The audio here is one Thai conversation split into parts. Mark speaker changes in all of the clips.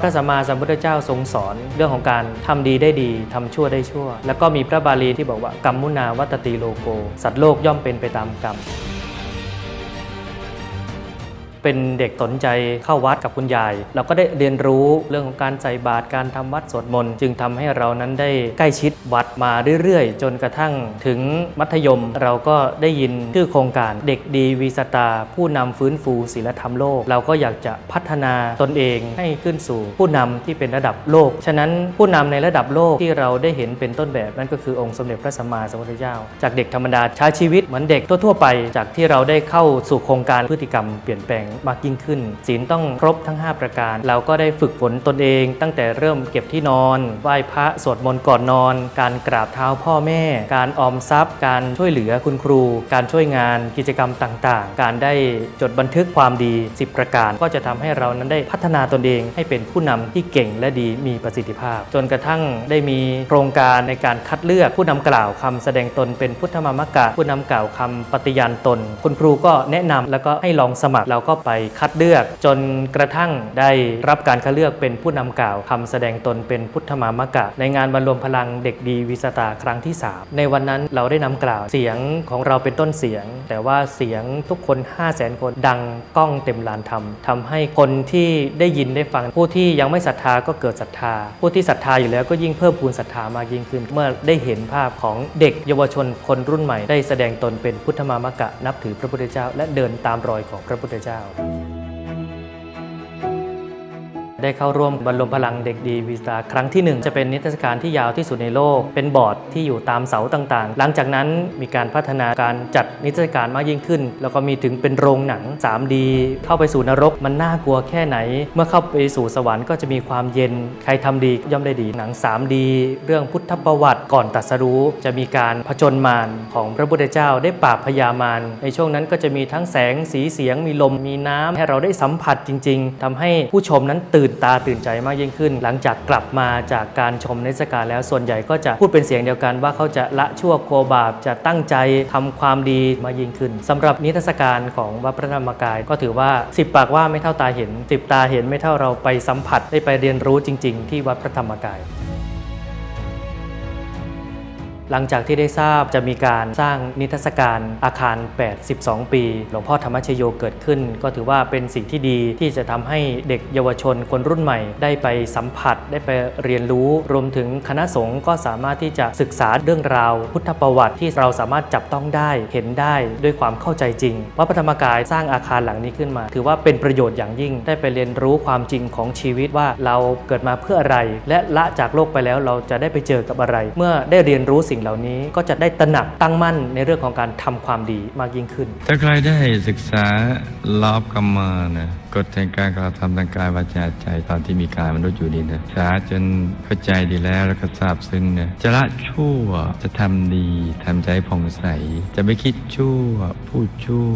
Speaker 1: พระสัมมาสัมพุทธเจ้าทรงสอนเรื่องของการทำดีได้ดีทำชั่วได้ชั่ว แล้วก็มีพระบาลีที่บอกว่ากรรมมุนาวัตติโลโก สัตว์โลกย่อมเป็นไปตามกรรม เป็นเด็กสนใจเข้าวัดกับคุณยาย เราก็ได้เรียนรู้เรื่องของการใส่บาตรการทำวัดสวดมนต์จึงทำให้เรานั้นได้ใกล้ชิดวัดมาเรื่อยๆ จนกระทั่งถึงมัธยมเราก็ได้ยินชื่อโครงการเด็กดีวีสตา ผู้นำฟื้นฟูศีลธรรมโลก เราก็อยากจะพัฒนาตนเองให้ขึ้นสู่ผู้นำที่เป็นระดับโลก ฉะนั้นผู้นำในระดับโลกที่เราได้เห็นเป็นต้นแบบนั่นก็คือองค์สมเด็จพระสัมมาสัมพุทธเจ้า จากเด็กธรรมดาใช้ชีวิตเหมือนเด็กทั่วๆไป จากที่เราได้เข้าสู่โครงการพฤติกรรมเปลี่ยนแปลงมากยิ่งขึ้นศีลต้องครบทั้ง 5 ประการ เราก็ได้ฝึกฝนตนเอง ตั้งแต่เริ่มเก็บที่นอนไหว้พระสวดมนต์ก่อนนอน การกราบเท้าพ่อแม่ การออมทรัพย์ การช่วยเหลือคุณครู การช่วยงานกิจกรรมต่างๆ การได้จดบันทึกความดี 10 ประการ ก็จะทำให้เรานั้นได้พัฒนาตนเองให้เป็นผู้นำที่เก่งและดีมีประสิทธิภาพ จนกระทั่งได้มีโครงการในการคัดเลือกผู้นำกล่าวคำแสดงตนเป็นพุทธมามกะ ผู้นำกล่าวคำปฏิญาณตน คุณครูก็แนะนำแล้วก็ให้ลองสมัครเราก็ไปคัดเลือก จนกระทั่งได้รับการคัดเลือกเป็นผู้นำกล่าวคำแสดงตนเป็นพุทธมามกะ ในงานบรรลมพลังเด็กดีวิสตาครั้งที่ 3 ในวันนั้นเราได้นำกล่าวเสียงของเราเป็นต้นเสียง แต่ว่าเสียงทุกคน 5 0 0แสนคนดังก้องเต็มลานธรรมทำให้คนที่ได้ยินได้ฟังผู้ที่ยังไม่ศรัทธาก็เกิดศรัทธา ผู้ที่ศรัทธาอยู่แล้วก็ยิ่งเพิ่มพูนศรัทธามากยิ่งขึ้น เมื่อได้เห็นภาพของเด็กเยาวชนคนรุ่นใหม่ ได้แสดงตนเป็นพุทธมามกะนับถือพระพุทธเจ้า และเดินตามรอยของพระพุทธเจ้า到。 ได้เข้าร่วมบรรลมพลังเด็กดีวีสตาครั้งที่ 1 จะเป็นนิทรรศการที่ยาวที่สุดในโลก เป็นบอร์ดที่อยู่ตามเสาต่างๆ หลังจากนั้นมีการพัฒนาการจัดนิทรรศการมากยิ่งขึ้น แล้วก็มีถึงเป็นโรงหนัง 3D เข้าไปสู่นรกมันน่ากลัวแค่ไหน เมื่อเข้าไปสู่สวรรค์ก็จะมีความเย็นใครทำดีย่อมได้ดีหนัง 3D เรื่องพุทธประวัติก่อนตรัสรู้จะมีการผจญมารของพระพุทธเจ้าได้ปราบพญามารในช่วงนั้นก็จะมีทั้งแสงสีเสียงมีลมมีน้ำให้เราได้สัมผัสจริง ๆทำให้ผู้ชมนั้นตื่นตาตื่นใจมากยิ่งขึ้น หลังจากกลับมาจากการชมนิทรรศการแล้วส่วนใหญ่ก็จะพูดเป็นเสียงเดียวกันว่าเขาจะละชั่วโกบาปจะตั้งใจทำความดีมายิ่งขึ้นสำหรับนิทรรศการของวัดพระธรรมกายก็ถือว่า 10 ปากว่าไม่เท่าตาเห็น10ตาเห็นไม่เท่าเราไปสัมผัสได้ไปเรียนรู้จริง ๆ ที่วัดพระธรรมกาย หลังจากที่ได้ทราบจะมีการสร้างนิทรรศการอาคาร 82 ปี หลวงพ่อธรรมชโยเกิดขึ้น ก็ถือว่าเป็นสิ่งที่ดีที่จะทำให้เด็กเยาวชนคนรุ่นใหม่ ได้ไปสัมผัส ได้ไปเรียนรู้ รวมถึงคณะสงฆ์ก็สามารถที่จะศึกษาเรื่องราว พุทธประวัติที่เราสามารถจับต้องได้เห็นได้ด้วยความเข้าใจจริงวัดพระธรรมกายสร้างอาคารหลังนี้ขึ้นมา ถือว่าเป็นประโยชน์อย่างยิ่งได้ไปเรียนรู้ความจริงของชีวิตว่าเราเกิดมาเพื่ออะไร และละจากโลกไปแล้วเราจะได้ไปเจอกับอะไร เมื่อได้เรียนรู้สิ่งเหล่านี้ก็จะได้ตระหนักตั้งมั่นในเรื่องของการทำความดีมากยิ่งขึ้น
Speaker 2: ถ้าใครได้ศึกษาลอบกรรมานะกฎแห่งการกระทำทางกายวาจาใจตอนที่มีกายมนุษย์อยู่นี่นะศึกษาจนเข้าใจดีแล้วแล้วก็ทราบซึ้งนะจะละชั่วจะทำดีทำใจผ่องใส จะไม่คิดชั่วพูดชั่ว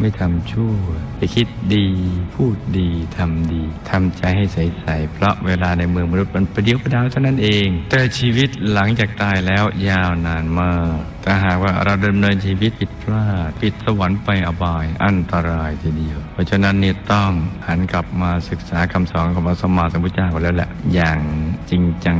Speaker 2: ไม่ทำชั่ว ไปคิดดี พูดดีทำดีทำใจให้ใสๆเพราะเวลาในเมืองมนุษย์มันประเดียวประดาวเท่านั้นเอง แต่ชีวิตหลังจากตายแล้วยาวนานมากถ้าหากว่าเราดำเนินชีวิตผิดพลาดผิดสวรรค์ไปอบายอันตรายทีเดียว เพราะฉะนั้นเนี่ยต้องหันกลับมาศึกษาคำสอนของพระสมมาสัมพุทธเจ้ากันแล้วแหละอย่างจริงจัง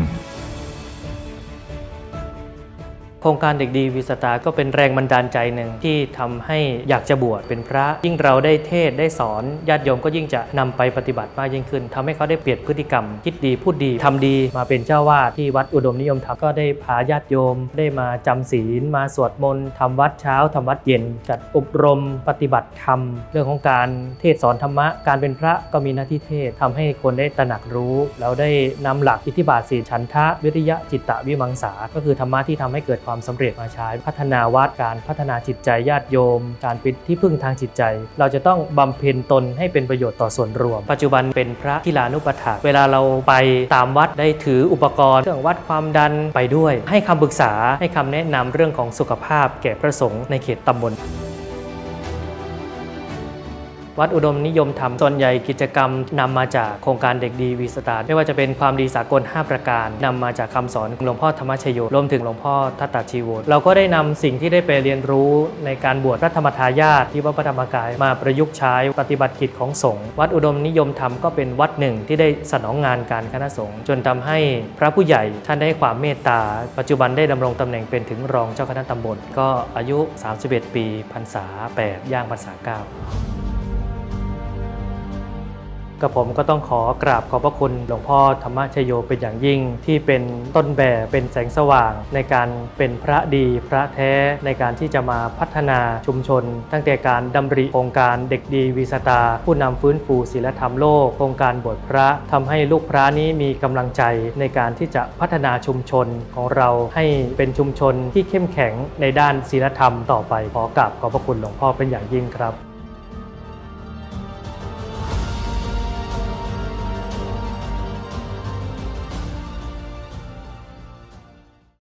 Speaker 1: โครงการเด็กดีวิสตาก็เป็นแรงบันดาลใจหนึ่งที่ทำให้อยากจะบวชเป็นพระ ยิ่งเราได้เทศได้สอนญาติโยมก็ยิ่งจะนำไปปฏิบัติมากยิ่งขึ้นทำให้เขาได้เปลี่ยนพฤติกรรม คิดดีพูดดีทำดีมาเป็นเจ้าวาดที่วัดอุดมนิยมธรรมก็ได้พาญาติโยม ได้มาจำศีล มาสวดมนต์ทำวัดเช้าทำวัดเย็น จัดอบรมปฏิบัติธรรม เรื่องของการเทศสอนธรรมะการเป็นพระก็มีหน้าที่เทศน์ทำให้คนได้ตระหนักรู้ แล้วได้นำหลักอิทธิบาทสี่ฉันทะวิริยะจิตตะวิมังสาก็คือธรรมะที่ทำให้เกิดความสำเร็จมาใช้ พัฒนาวัดการพัฒนาจิตใจญาติโยม การเป็นที่พึ่งทางจิตใจ เราจะต้องบำเพ็ญตนให้เป็นประโยชน์ต่อส่วนรวม ปัจจุบันเป็นพระกีฬานุปถากเวลาเราไปตามวัดได้ถืออุปกรณ์ เครื่องวัดความดันไปด้วย ให้คำปรึกษาให้คำแนะนำเรื่องของสุขภาพแก่พระสงฆ์ในเขตตำบล วัดอุดมนิยมธรรมส่วนใหญ่กิจกรรมนำมาจากโครงการเด็กดีวีสตาร์ไม่ว่าจะเป็นความดีสากล 5 ประการนำมาจากคำสอนหลวงพ่อธรรมชโยรวมถึงหลวงพ่อทัตตาชีโวเราก็ได้นำสิ่งที่ได้ไปเรียนรู้ในการบวชพระธรรมทายาทที่วัดพระธรรมกายมาประยุกต์ใช้ปฏิบัติกิจของสงฆ์วัดอุดมนิยมธรรมก็เป็นวัดหนึ่งที่ได้สนองงานการคณะสงฆ์จนทำให้พระผู้ใหญ่ท่านได้ความเมตตา ปัจจุบันได้ดำรงตำแหน่งเป็นถึงรองเจ้าคณะตำบลก็อายุ 31 ปีพรรษา8ย่างพรรษา9 กับผมก็ต้องขอกราบขอบพระคุณหลวงพ่อธรรมชโยเป็นอย่างยิ่ง ที่เป็นต้นแบบเป็นแสงสว่าง ในการเป็นพระดีพระแท้ในการที่จะมาพัฒนาชุมชน ตั้งแต่การดำริโครงการเด็กดีวีสตา ผู้นำฟื้นฟูศีลธรรมโลกโครงการบวชพระทำให้ลูกพระนี้มีกำลังใจในการที่จะพัฒนาชุมชนของเราให้เป็นชุมชนที่เข้มแข็งในด้านศีลธรรมต่อไปขอกราบขอบพระคุณหลวงพ่อเป็นอย่างยิ่งครับ